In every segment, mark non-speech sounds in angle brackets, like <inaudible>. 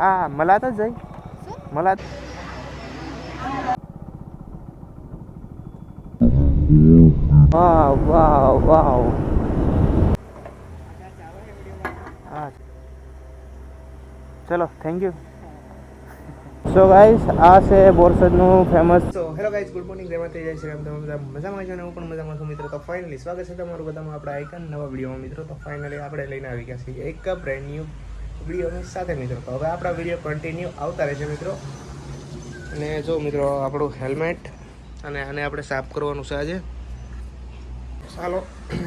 આ મલાત જ જઈ. મલાત વાવ વાવ વાવ ચલો થેન્ક યુ સો ગાઈસ આ છે બોરસદનું famous so hello guys good morning રેમા થઈ જાય છે એમ તમે બધા મજામાં છો ને? હું પણ મજામાં છું મિત્રો. તો ફાઇનલી સ્વાગત છે તમારું બધામાં આપણા આઈકન નવા વિડીયોમાં મિત્રો. તો ફાઇનલી આપણે લઈને આવી ગયા છીએ એક બ્રેન્ડ ન્યૂ વિડીયોની સાથે મિત્રો. તો હવે આપણા વીડિયો કન્ટિન્યુ આવતા રહેશે મિત્રો. અને જો મિત્રો, આપણું હેલ્મેટ અને આને આપણે સાફ કરવાનું છે આજે. ચાલો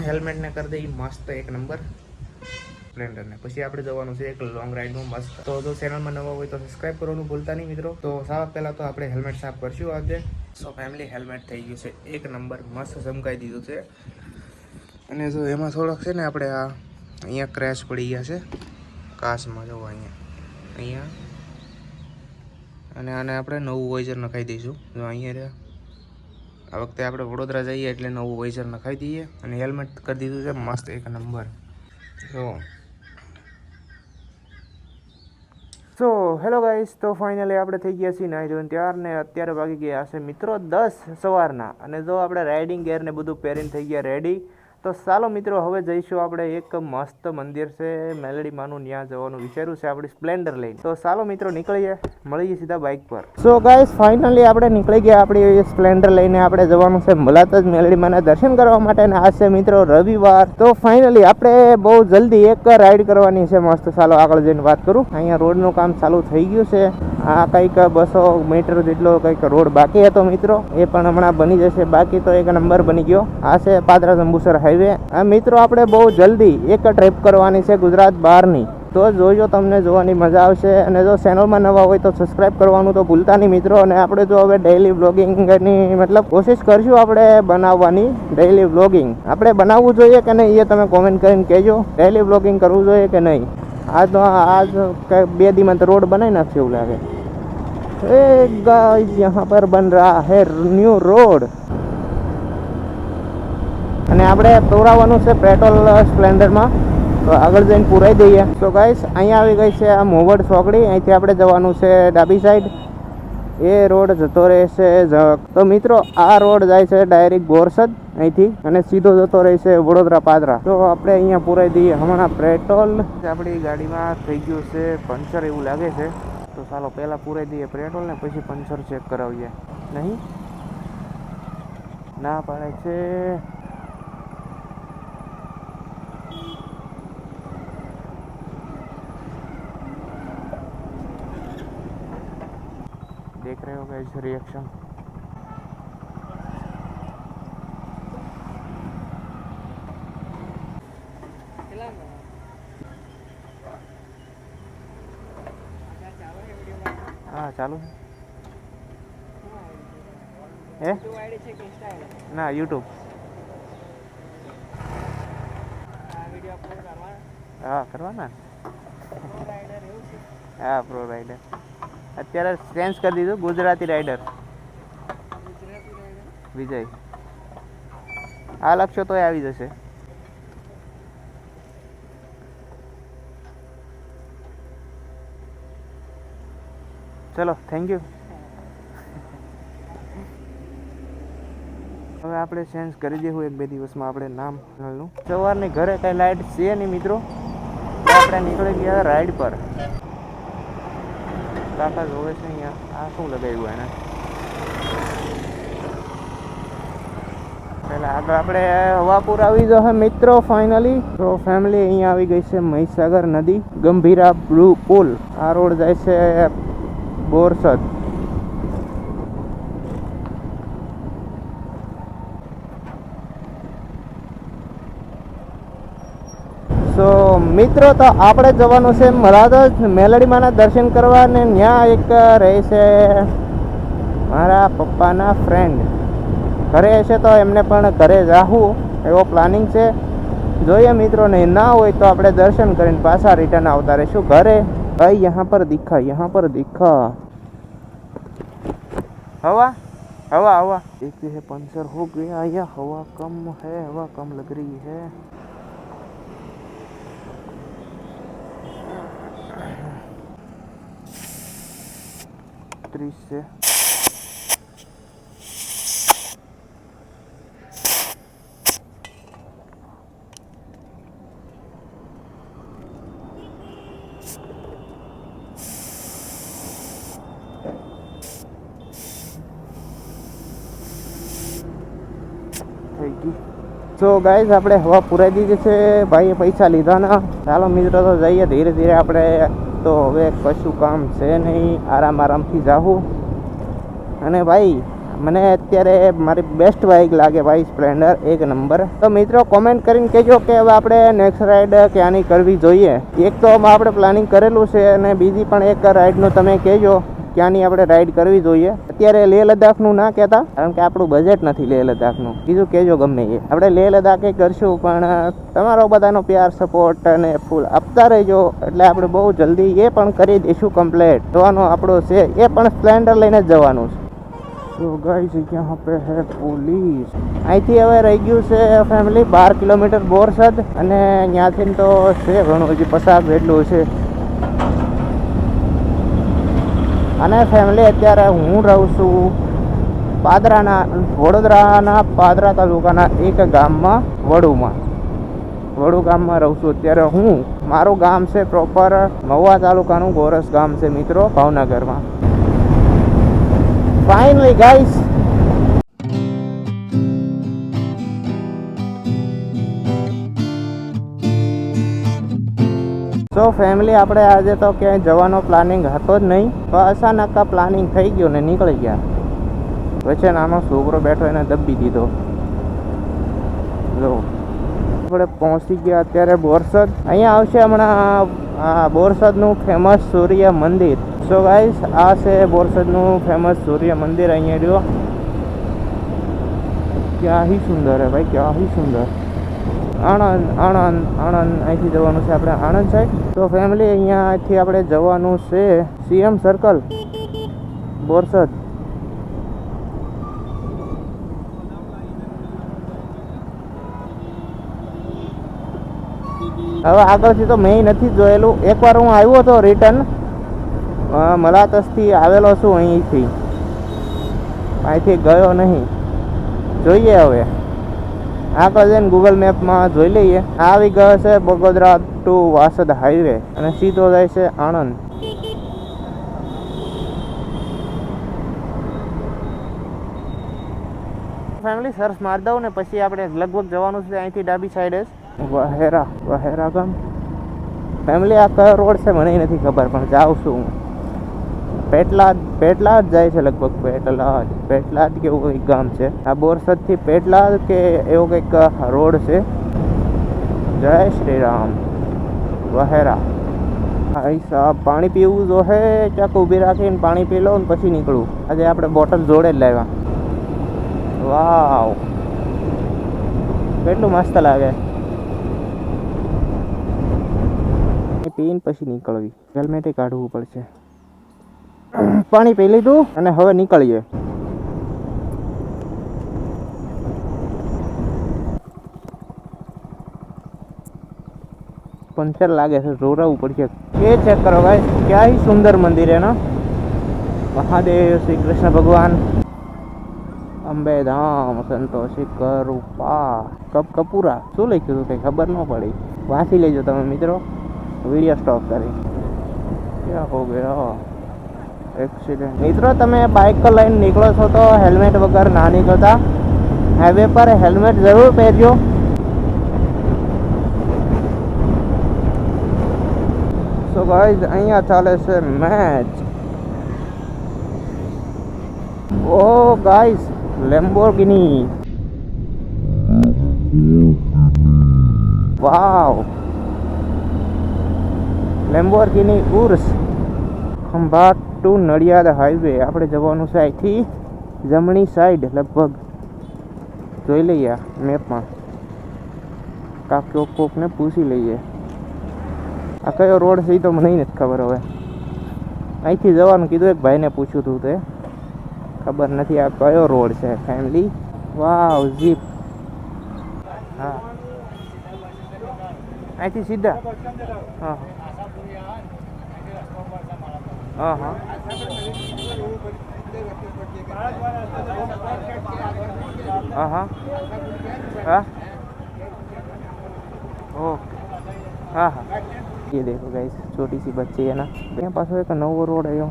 હેલ્મેટને કરી દઈએ મસ્ત એક નંબર સ્પ્લેન્ડરને પછી આપણે જવાનું છે એક લોંગ રાઈડમાં મસ્ત. તો જો ચેનલમાં નવા હોય તો સબસ્ક્રાઇબ કરવાનું ભૂલતા નહીં મિત્રો. તો સાવ પહેલાં તો આપણે હેલ્મેટ સાફ કરશું આજે. સો ફેમિલી હેલ્મેટ થઈ ગયું છે. એક નંબર મસ્ત ચમકાઈ દીધું છે. અને જો એમાં થોડોક છે ને, આપણે આ અહીંયા ક્રેશ પડી ગયા છે. કાચમાં જવું અહીંયા અહીંયા. અને આને આપણે નવું વોઇઝર નખાઈ દઈશું. જો અહીંયા રહ્યા. આ વખતે આપણે વડોદરા જઈએ એટલે નવું વોઇઝર નખાઈ દઈએ અને હેલ્મેટ કરી દીધું છે. મસ્ત એક નંબર જો. સો હેલો ગાઈસ તો ફાઇનલી આપણે થઈ ગયા છીએ નાઈ જોઈને ત્યાર ને અત્યારે વાગી ગયા હશે મિત્રો દસ સવારના. અને જો આપણે રાઇડિંગ ગેર ને બધું પહેરીને થઈ ગયા રેડી તો ચાલો મિત્રો, હવે જઈશું આપણે એક મસ્ત મંદિર છે, મેલડી માનું ત્યાં જવાનું વિચાર્યું છે આપણી સ્પ્લેન્ડર લઈને. તો ચાલો મિત્રો, નીકળીએ મળીએ સીધા બાઇક પર. સો ગાઈસ ફાઇનલી આપણે નીકળી ગયા આપણી સ્પ્લેન્ડર લઈને, આપણે જવાનું છે મલાત જ મેલડી માના દર્શન કરવા માટે અને આ છે મિત્રો રવિવાર. તો ફાઇનલી આપણે બહુ જલ્દી એક રાઈડ કરવાની છે, મસ્ત ચાલો આગળ જઈને વાત કરું. અહીંયા રોડનું કામ ચાલુ થઈ ગયું છે. આ કંઈક બસો મીટર જેટલો કંઈક રોડ બાકી હતો મિત્રો. એ પણ હમણાં બની જશે. બાકી તો એક નંબર બની ગયો. આ છે પાદરા જંબુસર હાઈવે. આ મિત્રો આપણે બહુ જલ્દી એક ટ્રીપ કરવાની છે ગુજરાત બહારની. તો જોજો તમને જોવાની મજા આવશે. અને જો ચેનલમાં નવા હોય તો સબસ્ક્રાઇબ કરવાનું તો ભૂલતા નહીં મિત્રો. અને આપણે જો હવે ડેઈલી વ્લોગિંગની મતલબ કોશિશ કરશું આપણે બનાવવાની ડેઈલી વ્લોગિંગ આપણે બનાવવું જોઈએ કે નહીં એ તમે કોમેન્ટ કરીને કહેજો. ડેઇલી વ્લોગિંગ કરવું જોઈએ કે નહીં? આજ તો આજ બે દીમાં તો રોડ બનાવી નાખશે એવું લાગે. गाइस यहाँ पर बन रहा है न्यू रोड અને આપણે પુરાવાનું છે પેટ્રોલ સ્પ્લેન્ડરમાં તો આગળ જઈને પુરાઈ દઈએ તો ગાઈસ અહીંયા આવી ગઈ છે આ મોવડ ચોકડી અહીંથી આપણે જવાનું છે ડાબી સાઈડ એ રોડ જતો રહેશે ઝ- તો મિત્રો આ રોડ જાય છે ડાયરેક્ટ બોરસદ અહીંથી અને સીધો જતો રહેશે વડોદરા પાદરા તો આપણે અહીંયા પુરાઈ દઈએ હમણાં પેટ્રોલ આપણી ગાડીમાં થઈ ગયું છે પંચર એવું લાગે છે તો ચાલો, પહેલાં પૂરાઈ દઈએ પેટ્રોલ ને પછી પંચર ચેક કરાવીએ. નહીં? ના પાડે છે. દેખ રહ્યો છે રિએક્શન ચાલુ છે? હે? ના યુટ્યુબ હા, કરવાના હા પ્રો રાઈડર અત્યારે ચેન્જ કરી દીધું, ગુજરાતી રાઈડર વિજય. આ લખશો તોય આવી જશે. ચલો થેન્ક યુ <laughs> હવે આપણે ચેન્જ કરી દેવું એક બે દિવસમાં આપણે નામ ચેનલનું સવારની ઘરે કાંઈ લાઇટ છે નહીં મિત્રો. આપણે નીકળી ગયા રાઈડ પર. કાકા જોવે છે અહીંયા. આ શું લગાવ્યું એને? પહેલાં આગળ આપણે હવાપુર આવી જશે મિત્રો ફાઇનલી તો ફેમિલી અહીંયા આવી ગઈ છે મહીસાગર નદી. ગંભીરા બ્લુ પુલ આ રોડ જાય છે બોરસદ. સો મિત્રો, તો આપણે જવાનું છે મરાદ મેલડીમાંના દર્શન કરવા ને ત્યાં એક રહેશે મારા પપ્પાના ફ્રેન્ડ ઘરે હશે તો એમને પણ ઘરે જાવું એવો પ્લાનિંગ છે. જોઈએ મિત્રોને ના હોય તો આપણે દર્શન કરીને પાછા રિટર્ન આવતા રહીશું. ઘરે, ભાઈ, યહાં પર દીખા યહાં પર દિખા हवा हवा हवा। एक हैं पंचर हो गया या हवा कम है, हवा कम लग रही है। त्रीस से સો ગાઈઝ આપણે હવા પુરાઈ દીધી છે. ભાઈએ પૈસા લીધા ના ચાલો મિત્રો, તો જઈએ. ધીરે ધીરે આપણે તો હવે કશું કામ છે નહીં. આરામ આરામથી જાવું અને ભાઈ, મને અત્યારે મારી બેસ્ટ બાઇક લાગે ભાઈ સ્પ્લેન્ડર એક નંબર તો મિત્રો કોમેન્ટ કરીને કહેજો કે હવે આપણે નેક્સ્ટ રાઈડ ક્યાંની કરવી જોઈએ. એક તો આપણે પ્લાનિંગ કરેલું છે અને બીજી પણ એક રાઈડનું તમે કહેજો. ક્યાંની આપણે રાઈડ કરવી જોઈએ. અત્યારે લેહ લદ્દાખનું ના કહેતા, કારણ કે આપણું બજેટ નથી લેહ લદ્દાખનું. બીજું કહેજો ગમે એ. આપણે લેહ લદ્દાખે કરશું, પણ તમારો બધાનો પ્યાર સપોર્ટ અને ફૂલ આપતા રહેજો. એટલે આપણે બહુ જલ્દી એ પણ કરી દઈશું કમ્પ્લેટ જવાનો આપણો છે, એ પણ સ્પ્લેન્ડર લઈને જ જવાનું છે. સો ગાઈઝ યહાં પે હે પોલીસ અહીંથી હવે રહી ગયું છે ફેમિલી બાર કિલોમીટર બોરસદ, અને ત્યાંથી તો છે ઘણું હજી પસાર જેટલું છે. અને ફેમિલી અત્યારે હું રહું છું પાદરાના, વડોદરાના પાદરા તાલુકાના એક ગામમાં, વડુમાં. વડુ ગામમાં રહું છું. અત્યારે હું, મારું ગામ છે પ્રોપર મહુવા તાલુકાનું ગોરસ ગામ છે મિત્રો, ભાવનગરમાં. ફાઇનલી ગાઈસ સો ફેમિલી આપણે આજે તો ક્યાંય જવાનો પ્લાનિંગ હતો જ નહીં તો અચાનક પ્લાનિંગ થઈ ગયો ને નીકળી ગયા. વચ્ચે નાનો છોકરો બેઠો એને દબી દીધો. જો, આપણે પહોંચી ગયા અત્યારે બોરસદ. અહીંયા આવશે હમણાં, આ બોરસદનું ફેમસ સૂર્ય મંદિર. સો ગાઈસ આ છે બોરસદનું ફેમસ સૂર્ય મંદિર અહીંયા રહ્યો. ક્યાં સુંદર હે ભાઈ ક્યાં સુંદર. આણંદ આણંદ આણંદ અહીંથી જવાનું છે આપણે આણંદ સાઈડ તો ફેમિલી અહીંયાથી આપણે જવાનું છે સીએમ સર્કલ બોરસદ. હવે આગળથી તો મેં નથી જોયેલું. એકવાર હું આવ્યો હતો રિટર્ન મલાતસથી આવેલો છું અહીંથી. અહીંથી ગયો નહીં. જોઈએ હવે. આગળ જઈને ગૂગલ મેપમાં જોઈ લઈએ. આવી ગયો છે બગોદરા ટુ વાસદ હાઈવે અને સીધો જાય છે આણંદ. ફેમિલી સર્ચ મારી દઉં ને પછી આપણે લગભગ જવાનું છે અહીંથી ડાબી સાઈડે વહેરા વહેરા ગામ. ફેમિલી આ કયો રોડ છે મને નથી ખબર, પણ જાઉં છું હું. પેટલાદ પેટલાદ જાય છે લગભગ પેટલાદ. પેટલાદ કે એવું કંઈક ગામ છે. આ બોરસદથી પેટલાદ કે એવો કંઈક રોડ છે? જય શ્રી રામ વહેરા. ભાઈ સાહેબ પાણી પીવું જો હે. ચાક ઊભી રાખીને પાણી પી લો ને પછી નીકળું. આજે આપણે બોટલ જોડે જ લાવ્યા. વાવ. કેટલું મસ્ત લાગે. પીને પછી નીકળવી. હેલ્મેટે કાઢવું પડશે. પાણી પી લીધું અને હવે નીકળીએ. પંચર લાગે છે જોરાવું પડશે. કે ચેક કરો ભાઈ ક્યાંય સુંદર મંદિર એના? મહાદેવ શ્રી કૃષ્ણ ભગવાન. અંબે ધામ સંતોષી કરુપા કપ કપૂરા. શું લખ્યું હતું કંઈ ખબર ન પડી? વાંચી લેજો તમે મિત્રો. વીડિયો સ્ટોપ કરી. ક્યાં હો ગયા? એક્સિડન્ટ મિત્રો, તમે બાઇક લઈને નીકળો છો તો હેલ્મેટ વગર ના નીકળતા. હાઈવે પર હેલ્મેટ જરૂર પહેરજો. સો ગાઈઝ અહીંયા ચાલે છે match oh guys Lamborghini wow Lamborghini Urus Khambhat to Nadiad highway આપણે જવાનું છે અહીંથી જમણી સાઈડ લગભગ. જોઈ લઈએ મેપમાં કાક કોક કોકને પૂછી લઈએ. આ કયો રોડ છે એ તો મને નથી ખબર હવે. અહીંથી જવાનું કીધું એક ભાઈને પૂછ્યું હતું તે. ખબર નથી આ કયો રોડ છે ફેમિલી વાવ જીપ હા. અહીંથી સીધા. હા. हाँ हाँ।, हाँ, हाँ हाँ। ये देखो गाइस छोटी सी बच्ची है ना। मेरे पास एक नवो रोड है यो।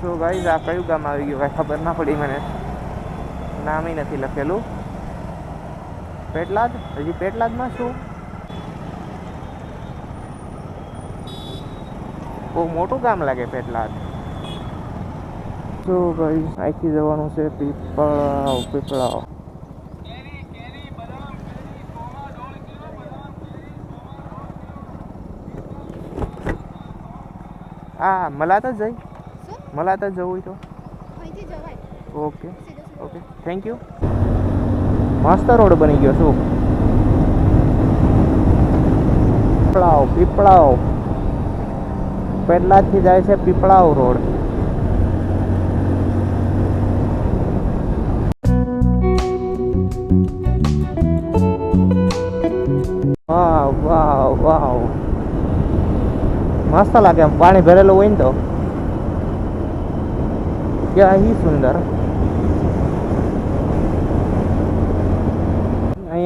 सो गाइस आप कहीं गम आ गई खबर ना पड़ी मैंने। नाम ही नहीं लिखेलू। પેટલાદ? હજી પેટલાદમાં શું? બહુ મોટું કામ લાગે પેટલાદ. શું ભાઈ અહીંથી જવાનું છે પીપળાવ પીપળાવ હા મલાત જ જઈ. મલાત જ જવું હોય તો. Okay okay. થેન્ક યુ મસ્ત રોડ બની ગયો શું પીપળાવ પીપળાવ. પહેલાથી જાય છે પીપળાવ રોડ. વાવ વાવ વાવ. મસ્ત લાગે આમ. પાણી ભરેલું હોય ને તો. ક્યાં હી સુંદર.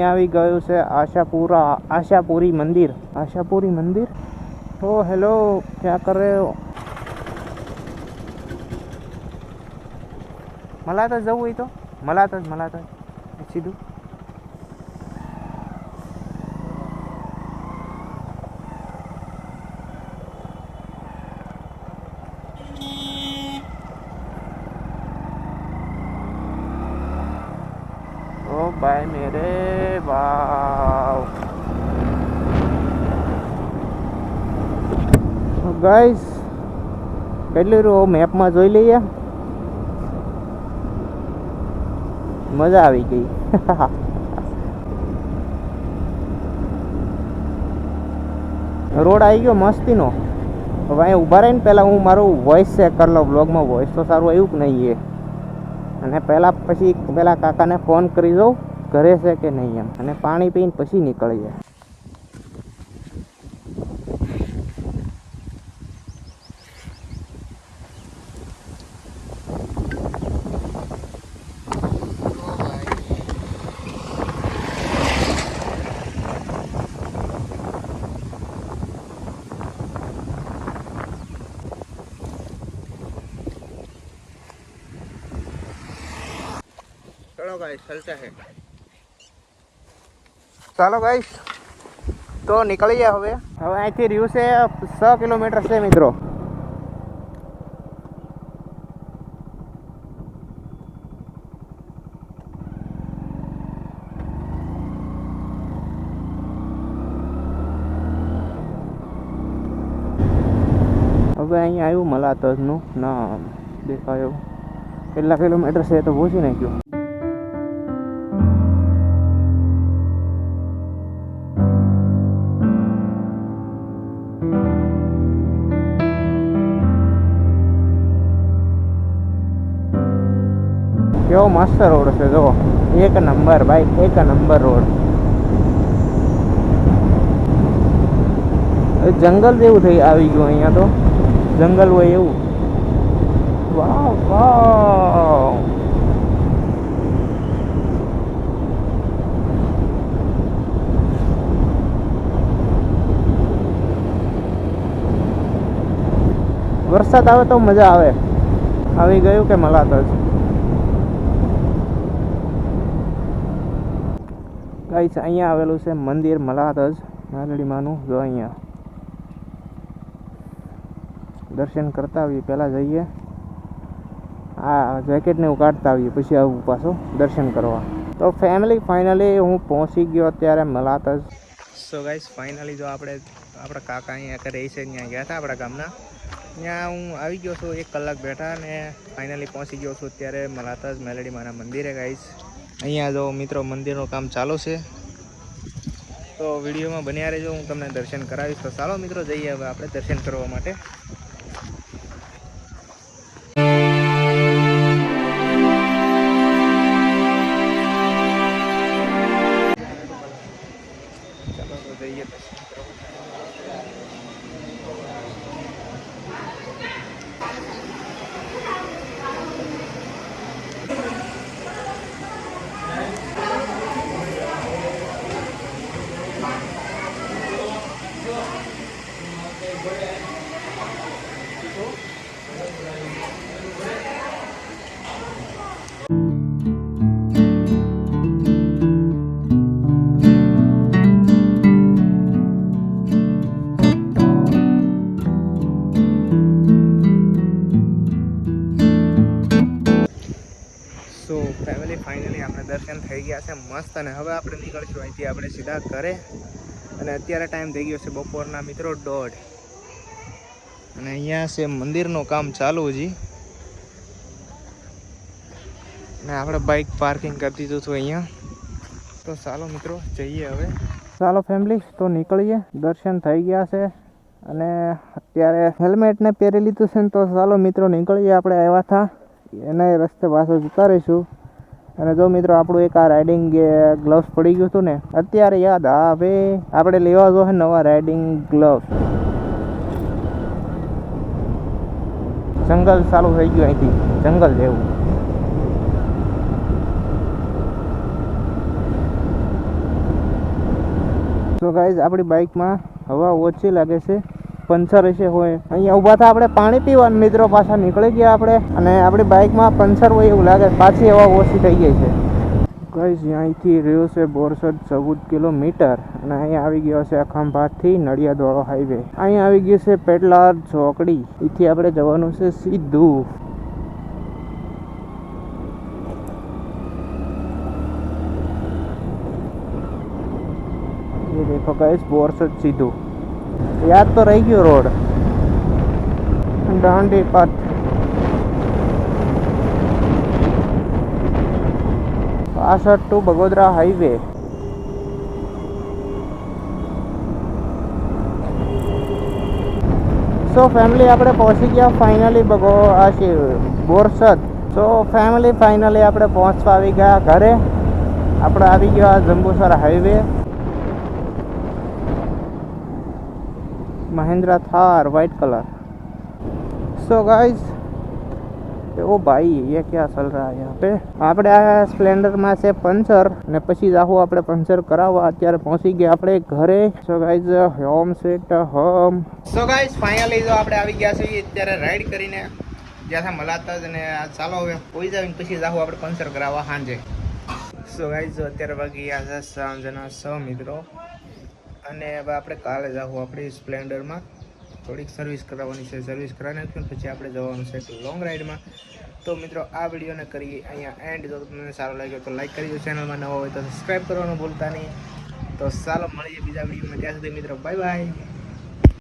અહીંયા આવી ગયું છે આશાપુરા, આશાપુરી મંદિર. આશાપુરી મંદિર? ઓ, હેલો, ક્યાં કર રહે મલાત જવું હોય તો. મલાત જ મલાત સીધું. ગાઈસ કેટલી રૂ મેપમાં જોઈ લઈએ. મજા આવી ગઈ. <laughs> રોડ આવી ગયો મસ્તીનો. હવે અહીંયા ઊભા રહીને પહેલાં હું મારું વોઇસ ચેક કરી લઉં બ્લોગમાં વોઇસ તો સારું આવ્યું કે નહીં એ? અને પહેલાં પછી પેલા કાકાને ફોન કરી દઉં, ઘરે છે કે નહીં એમ. અને પાણી પીને પછી નીકળી જાય ચલો गाइस चलते हैं ચાલો ગાઈસ તો નીકળી ગયા હવે. હવે અહીંથી રહ્યું છે છ કિલોમીટર છે મિત્રો. હવે અહીંયા આવ્યું મલાતજનું ના દેખાયું. કેટલા કિલોમીટર છે તો પૂછી નાખ્યું. કેવો મસ્ત રોડ છે જો એક નંબર ભાઈ, એક નંબર રોડ જંગલ જેવું થઈ આવી ગયું અહીંયા તો. જંગલ હોય એવું. વાહ વાહ. વરસાદ આવે તો મજા આવે. આવી ગયું કે મલાત જ છે, અહીંયા આવેલું છે મંદિર મલાતજ નારડીમાનું જો અહીંયા. દર્શન કરતા આવીએ, પહેલાં જઈએ. આ જેકેટને એવું કાઢતા આવીએ, પછી આવું પાછું દર્શન કરવા. તો ફેમિલી ફાઇનલી હું પહોંચી ગયો અત્યારે મલાતજ સો ગાઈસ ફાઇનલી જો આપણે આપણા કાકા અહીંયા કરે છે, ત્યાં ગયા હતા આપણા ગામના. ત્યાં હું આવી ગયો છું, એક કલાક બેઠા અને ફાઇનલી પહોંચી ગયો છું અત્યારે મલાતજ મેલેડી માના મંદિરે ગાઈસ અહીંયા જો મિત્રો મંદિરનું કામ ચાલુ છે. તો વિડીયોમાં બન્યા રહેજો, હું તમને દર્શન કરાવીશ. તો ચાલો મિત્રો, જઈએ હવે આપણે દર્શન કરવા માટે. છે મસ્ત અને હવે આપણે નીકળશું અહીંથી આપણે સીધા ઘરે. અને અત્યારે ટાઈમ થઈ ગયો છે બપોરના મિત્રો દોઢ. અને અહીંયા છે મંદિરનું કામ ચાલુ હજી. અને આપણે બાઇક પાર્કિંગ કરી દીધું હતું અહીંયા. તો ચાલો મિત્રો, જઈએ હવે. ચાલો ફેમિલી તો નીકળીએ. દર્શન થઈ ગયા છે. અને અત્યારે હેલ્મેટને પહેરી લીધું છે ને તો ચાલો મિત્રો, નીકળીએ આપણે આવ્યા હતા. એને રસ્તે પાસે જતા રહીશું. અને જો મિત્રો, આપણું એક આ રાઇડિંગ ગ્લવ્સ પડી ગયું હતું ને, અત્યારે યાદ આવે, આપણે લેવા જો છે નવા રાઇડિંગ ગ્લવ્સ જંગલ ચાલુ થઈ ગયું અહીંથી, જંગલ જેવું. તો ગાઈઝ આપણી બાઇકમાં હવા ઓછી લાગે છે. પંચર હશે હોય. અહીંયા ઊભા થા આપણે પાણી પીવાનું. મિત્રો પાછા નીકળી ગયા આપણે. અને આપણી બાઇકમાં પંચર હોય એવું લાગે. પાછી એવા ઓછી થઈ ગઈ છે. ગઈઝ અહીંથી રહ્યો છે બોરસદ ચૌદ કિલોમીટર. અને અહીંયા આવી ગયો છે અખામભાદથી નડિયાદવાળો હાઈવે અહીંયા આવી ગયો છે પેટલાર ચોકડી. એથી આપણે જવાનું છે સીધું. દેખો ગાઈસ બોરસદ સીધું. યાદ તો રહી ગયું રોડ. દાંડી પાથ પાસઠ to Bagodara highway so family આપણે પહોંચી ગયા ફાઇનલી બગો, આ છે બોરસદ. સો ફેમિલી ફાઇનલી આપણે પહોંચવા આવી ગયા ઘરે. આપણે આવી ગયા Jambusar highway Mahindra Thar white colour so guys ओ भाई ये क्या चल रहा है यहाँ पे આપણે આ સ્પ્લેન્ડરમાં છે પંચર અને પછી જાહું આપણે પંચર કરાવવા અત્યારે પહોંચી ગયા આપણે ઘરે so guys home sweet home so guys finally જો આપણે આવી ગયા છીએ અત્યારે રાઈડ કરીને જ્યાંથી મલાતા જ અને આ ચાલો હવે કોઈ જાવીને પછી જાહું આપણે પંચર કરાવવા સાંજે સો ગાઈસ જો અત્યારે વાગી ગયા છે સાંજના સ મિત્રો અને હવે આપણે કાલે જાહું આપણી સ્પ્લેન્ડરમાં. થોડીક સર્વિસ કરાવવાની છે સર્વિસ કરાવી નાખ્યું પછી આપણે જવાનું છે લોંગ રાઈડમાં તો મિત્રો, આ વિડીયોને કરીએ અહીંયા એન્ડ જો તમને સારો લાગ્યો તો લાઈક કરી દો ચેનલમાં નવો હોય તો સબસ્ક્રાઈબ કરવાનું ભૂલતા નહીં. તો ચાલો મળીએ બીજા વિડીયોમાં. ત્યાં સુધી મિત્રો બાય બાય